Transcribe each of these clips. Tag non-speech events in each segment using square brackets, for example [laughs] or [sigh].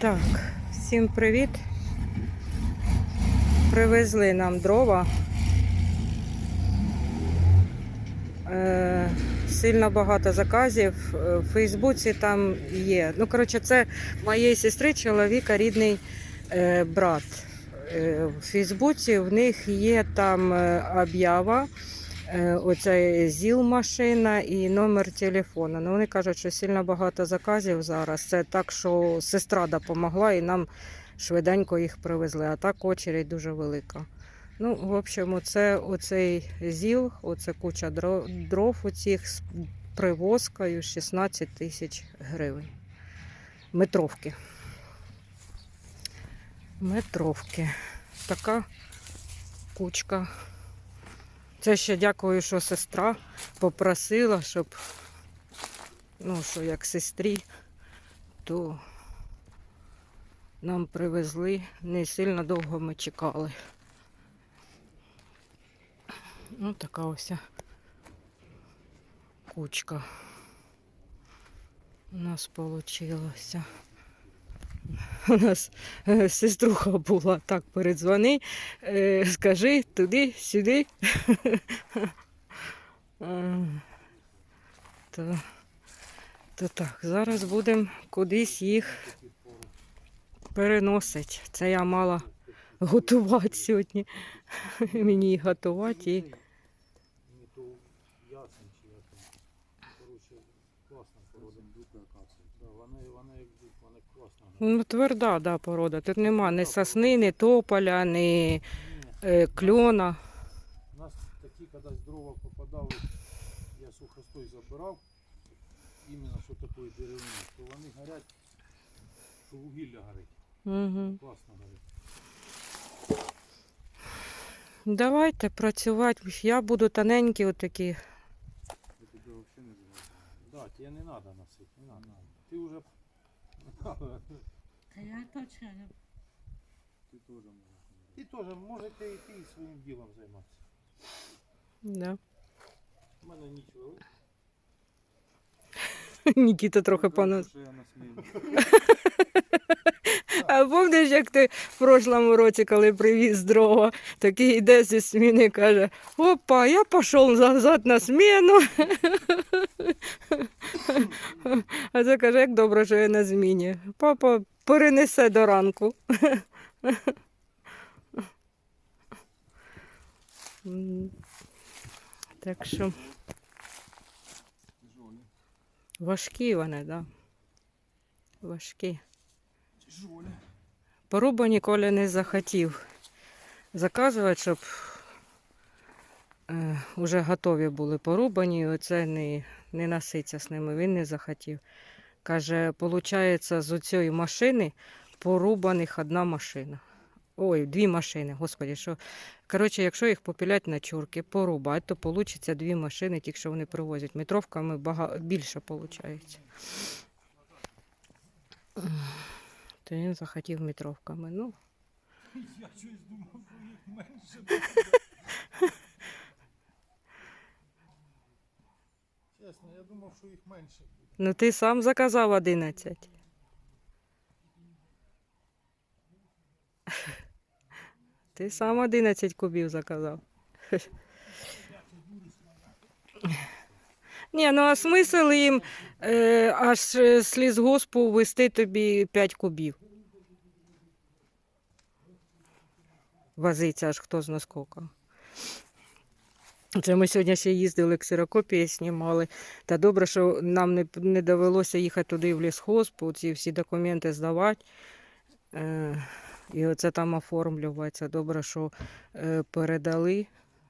Так, всім привіт. Привезли нам дрова. Е, сильно багато заказів. Е, В Фейсбуці там є. Ну, коротше, це моєї сестри чоловіка рідний е, брат. Е, в Фейсбуці в них є там е, об'ява. Е, Оце ЗІЛ машина і номер телефону. Ну, вони кажуть, що сильно багато заказів зараз. Це так, що сестра допомогла і нам швиденько їх привезли. А так очередь дуже велика. Ну, в общем, це оцей ЗІЛ, оце куча дров у цих з привозкою 16 тисяч гривень. Метровки. Метровки. Така кучка. Це ще дякую, що сестра попросила, щоб, ну, що як сестрі, то нам привезли. Не сильно довго ми чекали. Ну, така ось кучка у нас получилася. У нас е, сеструха була так передзвони, е, скажи туди, сюди. [laughs] То, то так, зараз будемо кудись їх переносити. Це я мала готувати сьогодні. [laughs] Мені їх готувати і Класна порода. Да, вони, вони як вони. Ну, тверда, да, порода. Тут нема ні сосни, ні тополя, ні Ні, е, кльона. у нас такі коли дрова попадали, я сухостой забирав, іменно що такої деревини, то вони горять, що вугілля горить. Угу. Класно горить. Давайте працювати. Я буду тоненькі отакі. Я тебе взагалі не думаю. Да, тебе не надо носить, не надо. Ты уже Та я точно не Ты тоже можешь. Ты тоже, можете и ты своїм делом займаться. Да. У мене нічого. [laughs] Нікіта трохи сміну. А пам'ятаєш, як ти в прошлому році, коли привіз дрова, такий йде зі сміни і каже: Опа, я пішов назад на зміну. А це каже, як добре, що я на зміні. Папа перенесе до ранку. Так що. Важкі вони, так. Да. Важкі. Порубу ніколи не захотів заказувати, щоб е, вже готові були порубані, і оце не, не носиться з ними. Він не захотів. Каже, виходить, з цієї машини порубаних одна машина. Ой, дві машини, господі, що. Коротше, якщо їх попілять на чурки, порубати, то вийде дві машини, тільки що вони привозять. Метровками бага... більше виходить. То він захотів метровками. Ну, Я щось думав, що їх менше. Чесно, я думав, що їх менше ну ти сам заказав 11. Ти сам 11 кубів заказав. Ні, ну а смисл їм е, аж е, з лісгоспу вести тобі 5 кубів. Возиться аж хто зна скільки. Це ми сьогодні ще їздили, ксерокопії знімали. Та добре, що нам не, не довелося їхати туди в лісхоз, ці всі документи здавати. Е, і оце там оформлювається. Добре, що е, передали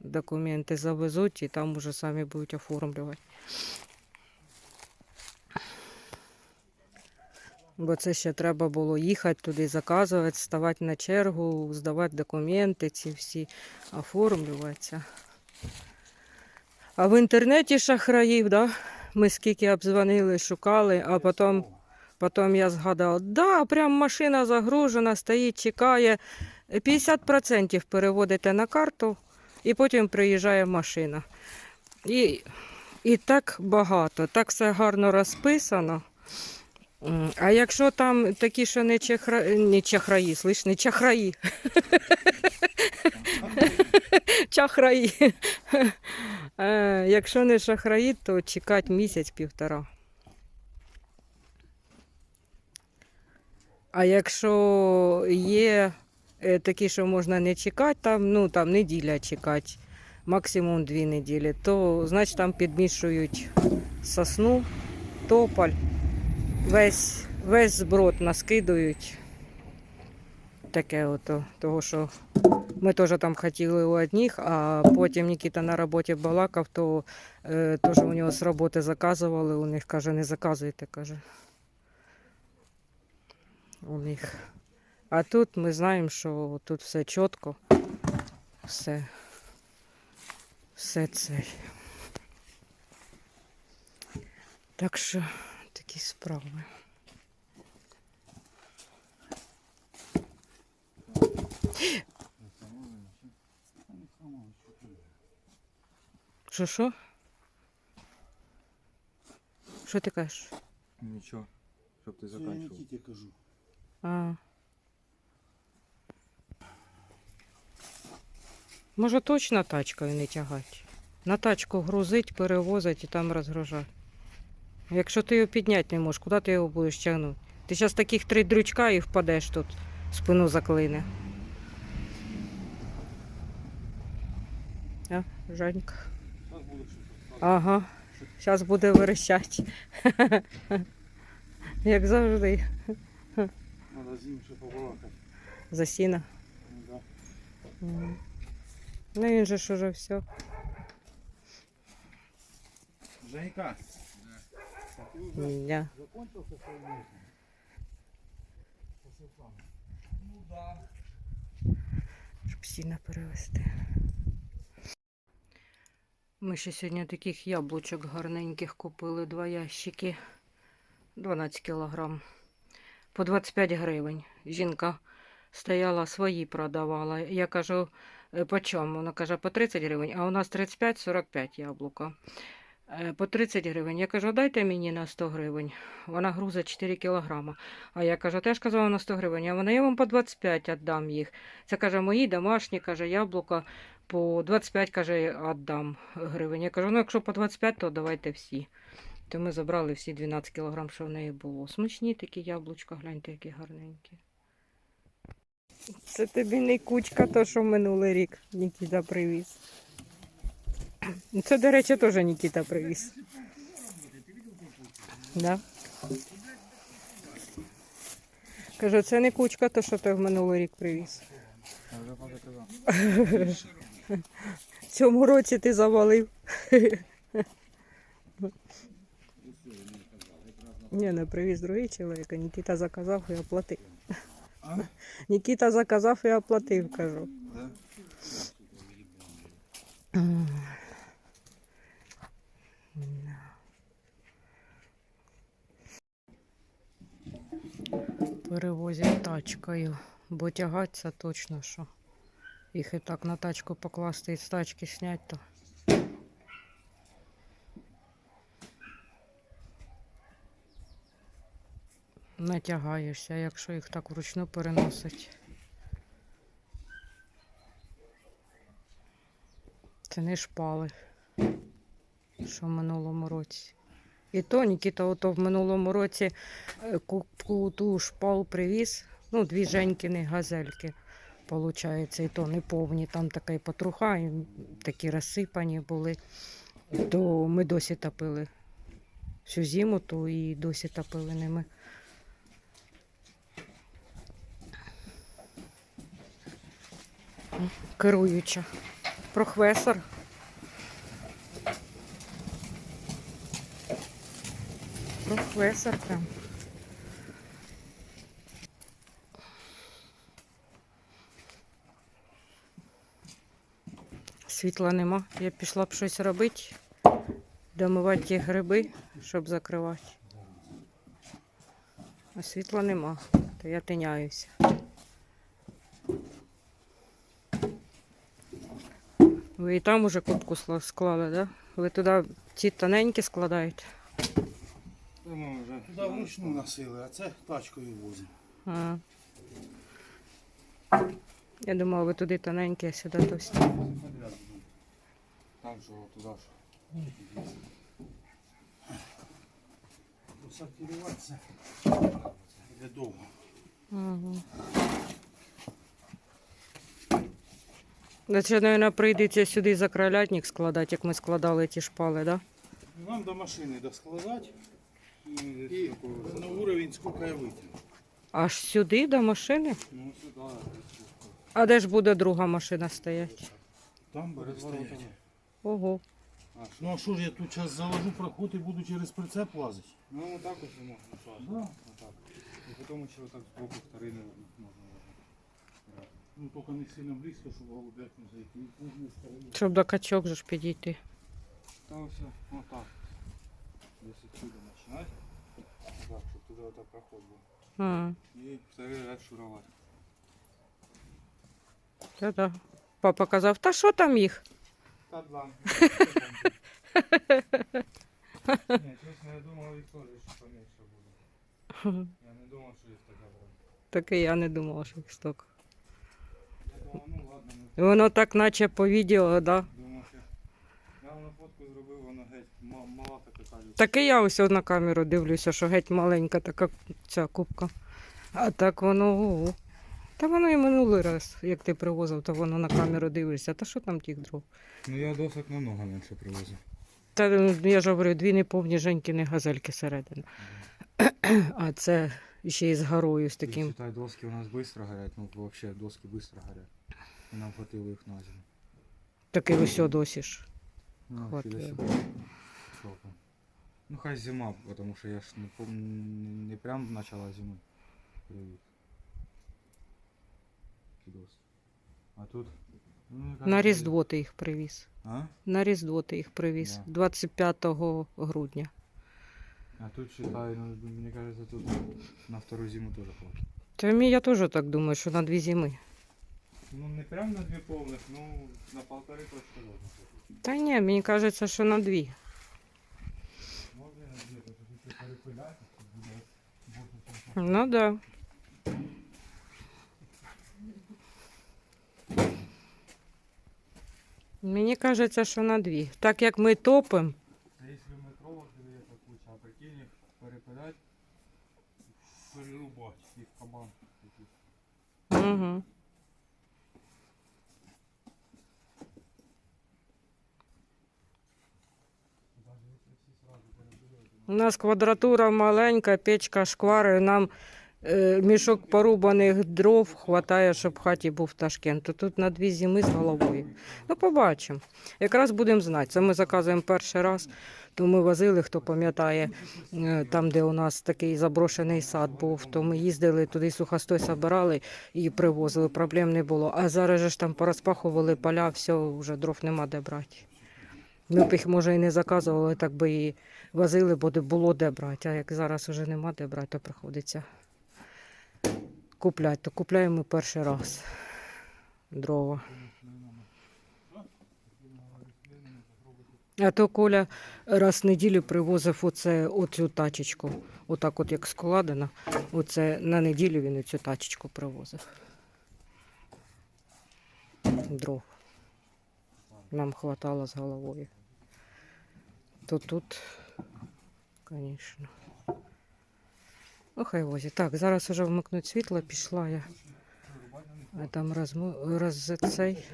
документи, завезуть і там уже самі будуть оформлювати. Бо це ще треба було їхати туди, заказувати, ставати на чергу, здавати документи, ці всі оформлюватися. А в інтернеті шахраїв, да? ми скільки обдзвонили, шукали, а потім, потім я згадала, да, прям машина загружена, стоїть, чекає. 50% переводите на карту, і потім приїжджає машина. І, і так багато, так все гарно розписано. А якщо там такі, що не, чехра... не чахраї, слиш, не чахраї. Чахраї. Е, Якщо не шахраї, то чекати місяць-півтора. А якщо є е, такі, що можна не чекати, там, ну там неділя чекати, максимум дві неділі, то значить там підмішують сосну, тополь, весь, весь зброд наскидують. Таке ото, того, що ми теж там хотіли у одних, а потім Нікіта на роботі балакав, то е, теж у нього з роботи заказували, у них каже, не заказуйте, каже. У них. А тут ми знаємо, що тут все чітко, все, все це. Так що такі справи. Що що? Що ти кажеш? Нічого, щоб ти Це я. Нікіті кажу. А. Може точно тачкою не тягати? На тачку грузить, перевозить і там розгружати. Якщо ти його підняти не можеш, куди ти його будеш тягнути? Ти зараз таких три дрючка і впадеш тут, спину заклине. А, Жанька. Ага. Зараз буде верещать. [laughs] Як завжди. Треба з ним ще побалакати. За сіна. Ну, да. Мгм. Ну він же ж уже все. Женька, Так, ти вже Да. закончився? Це саме. ну да. Щоб сіна перевести. Ми ще сьогодні таких яблучок гарненьких купили два ящики. 12 кілограм. По 25 гривень. Жінка стояла, свої продавала. Я кажу, «Е, по чому? Вона каже, по 30 гривень, а у нас 35-45 яблука. Е, По 30 гривень. Я кажу, дайте мені на 100 гривень. Вона грузить 4 кілограма. А я кажу, теж казала на 100 гривень, а вона я вам по 25 віддам їх. Це каже, мої домашні, каже, яблука по 25, каже, віддам гривень. Я кажу, ну якщо по 25, то давайте всі. То ми забрали всі 12 кілограм, що в неї було. Смачні такі яблучка, гляньте, які гарненькі. Це тобі не кучка, то що минулий рік Нікіта привіз. Це, до речі, теж Нікіта привіз. Да. Кажу, це не кучка, то що ти в минулий рік привіз. [laughs] Цьому році ти завалив. Ні, не привіз другий чоловік, а Нікіта заказав і оплатив. А? [laughs] Нікіта заказав і оплатив, кажу. Да? Перевозять тачкою, бо тягаться точно що. Їх і так на тачку покласти і з тачки снять, то. Натягаєшся, якщо їх так вручну переносить. Це не шпали, що в минулому році. І то Нікіта ото в минулому році е, купку ту шпал привіз. Ну, дві Женькіни газельки, виходить, і то не повні. Там така і потруха, і такі розсипані були. То ми досі топили. Всю зиму, то і досі топили ними. Керуюча. Професор. Професор прям. Світла нема. Я пішла б щось робити, домивати ті гриби, щоб закривати. А світла нема, то я тиняюся. Ви і там уже кубку склали, так? Да? Ви туди ці тоненькі складаєте? Та ми вже туди вручну носили, а це тачкою возимо. А. Я думала, ви туди тоненькі, а сюди товсті. Там що, туди що. Сортуватися буде довго. Угу. Це, мабуть, прийдеться сюди за кролятник складати, як ми складали ті шпали, да? Нам до машини доскладати і на уровень скільки я витягну. Аж сюди до машини? Ну сюди. А де ж буде друга машина стояти? Там буде стояти. Ого. А, що? Ну а що ж я тут зараз заложу проход і буду через прицеп лазити? Ну так ось можна. Да. Отак. І потім ще отак з боку вторини можна. Ну тільки не сильно близько, щоб голубят не зайти. І кожну сторону. Щоб до качок же ж підійти. Та ось отак. Десь отсюди починати. Так, щоб туди отак проход був. А, І вторий ряд шурувати. та-да. Папа казав, та що там їх? Та два. [laughs] Ні, чесно, я думав, їх теж ще поменше буде. [laughs] Я не думав, що їх така буде. Так і я не думала, що їх столько. Воно так наче по відео, да? думав, я на фотку зробив, воно геть мала така. Так і я ось на камеру дивлюся, що геть маленька така ця кубка. А так воно. ого. Та воно і минулий раз, як ти привозив, то воно на камеру дивишся. Та що там тих дров? Ну я досок намного менше привозив. Та ну, я ж говорю, дві неповні Женькіни газельки середини. А це ще й з горою з таким. Читай, доски у нас швидко горять, ну взагалі доски швидко горять. І нам хватило їх на зиму. Такий ось досі ж. Ну, Хватило. Ну хай зима, потому що я ж не помню, не прям начало зими привіз. Ці. А тут. ну, мені На Різдво ти їх привіз. А? На Різдво ти їх привіз. Да. 25 грудня. А тут считай, ну, мені кажется, тут на вторую зиму тоже хватит. Та мені я теж так думаю, що на дві зими. Ну не прям на дві повних, ну на полтори точно можна хватить. Та ні, мені кажеться, що на дві. Можна і на дві, то тут перепиляти, тут буде більше, чим Ну да. Мені кажеться, що на дві. Так як ми топимо, перерубати їх в кабан. такий. угу. Даже якщо всі сразу перебили, у нас квадратура маленька, печка шквари, нам е, мішок порубаних дров хватає, щоб в хаті був ташкент. То тут на дві зими з головою. Ну, побачимо. Якраз будемо знати. Це ми заказуємо перший раз, то ми возили, хто пам'ятає, е, там, де у нас такий заброшений сад був, то ми їздили туди, сухостой собирали і привозили, проблем не було. А зараз ж там порозпахували поля, все, вже дров нема де брати. Ми б їх, може, і не заказували, так би і возили, бо було де брати. А як зараз вже нема де брати, то приходиться купляти. То купляємо перший раз дрова. А то Коля раз в неділю привозив оце, оцю тачечку. Отак от як складено. Оце на неділю він оцю тачечку привозив. Дров. Нам хватало з головою. То тут, звісно. Ну, хай возять. Так, зараз уже вмикнуть світло, пішла я. А там розму... роз... цей...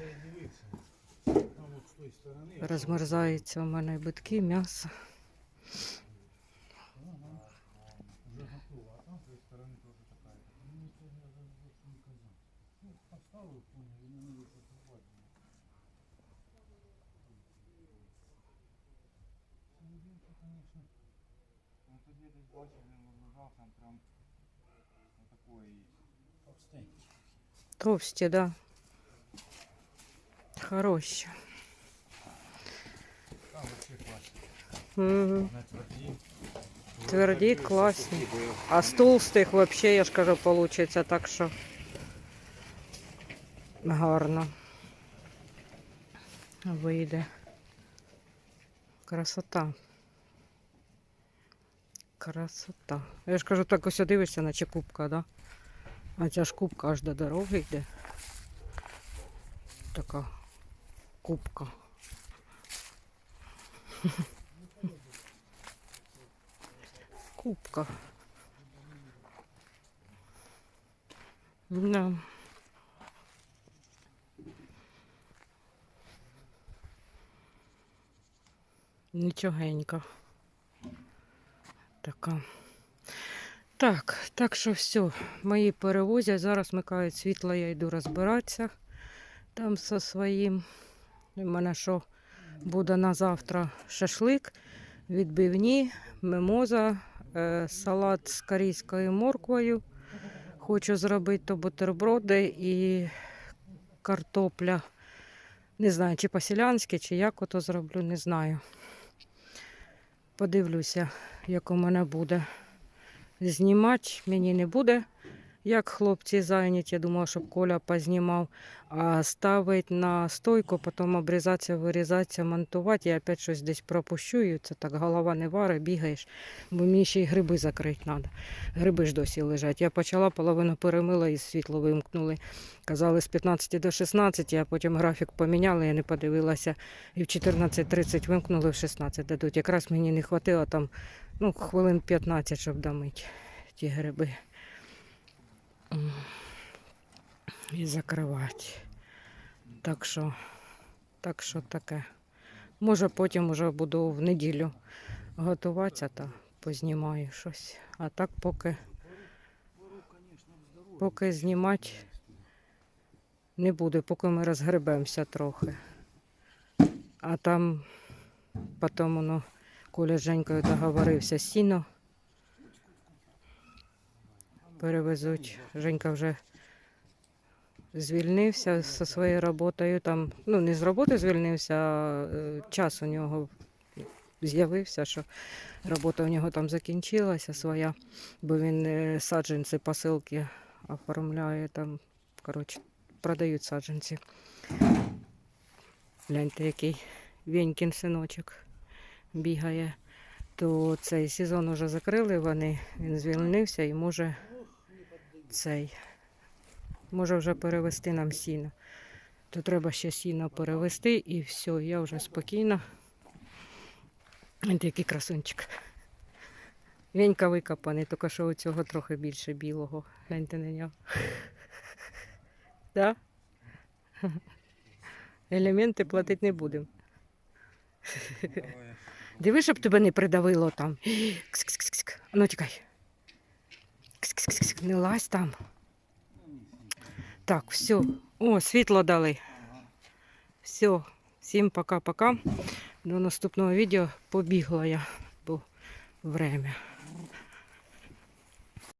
Розмерзається у мене битки, м'ясо. Не конечно. Ну тут десь бачив, він лежав там прям отакої. Товстенький. Товсті, да. Хороші. Там вообще класно. Угу. На тверді. Тверді, класні. А з толстих взагалі, я ж кажу, вийде так, що гарно. Вийде. Красота. Красота. Я ж кажу, так ось дивишся, наче кубка, да? А ця ж кубка аж до дороги йде. Така кубка. [laughs] Кубка. Да. Нічогенько. Така. Так, так що все, мої перевозять. Зараз микають світло, я йду розбиратися там зі своїм. У мене що буде на завтра шашлик, відбивні, мимоза, е, салат з корейською морквою. Хочу зробити то бутерброди і картопля. Не знаю, чи по-селянськи, чи як ото зроблю, не знаю. Подивлюся, як у мене буде. Знімати мені не буде, як хлопці зайняті. Я думала, щоб Коля познімав, а ставить на стойку, потім обрізатися, вирізатися, монтувати. Я опять щось десь пропущу, і це так голова не варить, бігаєш, бо мені ще й гриби закрити треба. Гриби ж досі лежать. Я почала половину перемила і світло вимкнули. Казали з 15 до 16, а потім графік поміняли, я не подивилася. І в 14.30 вимкнули, в 16 дадуть. Якраз мені не хватило там ну, хвилин 15, щоб домити ті гриби. І закривати. Так що, так що таке. Може, потім вже буду в неділю готуватися та познімаю щось. А так поки, поки знімати не буде, поки ми розгребемося трохи. А там потім воно Коля з Женькою договорився сіно. Перевезуть. Женька вже звільнився зі своєю роботою. Там, ну, не з роботи звільнився, а е, час у нього з'явився, що робота у нього там закінчилася своя, бо він е, саджанці посилки оформляє там. Коротше, продають саджанці. Гляньте, який Венькін синочок бігає. То цей сезон вже закрили вони, він звільнився і може цей. Може вже перевести нам сіно. То треба ще сіно перевести і все, я вже спокійна. Ось Який красунчик. Венька викопаний, тільки що у цього трохи більше білого. Гляньте на нього. Да? Елементи платити не будемо. Диви, щоб тебе не придавило там. Кс-кс-кс-кс. Ну тікай. Не лазь там. Так, все. О, світло дали. Все. Всім пока-пока. До наступного відео побігла я, бо время.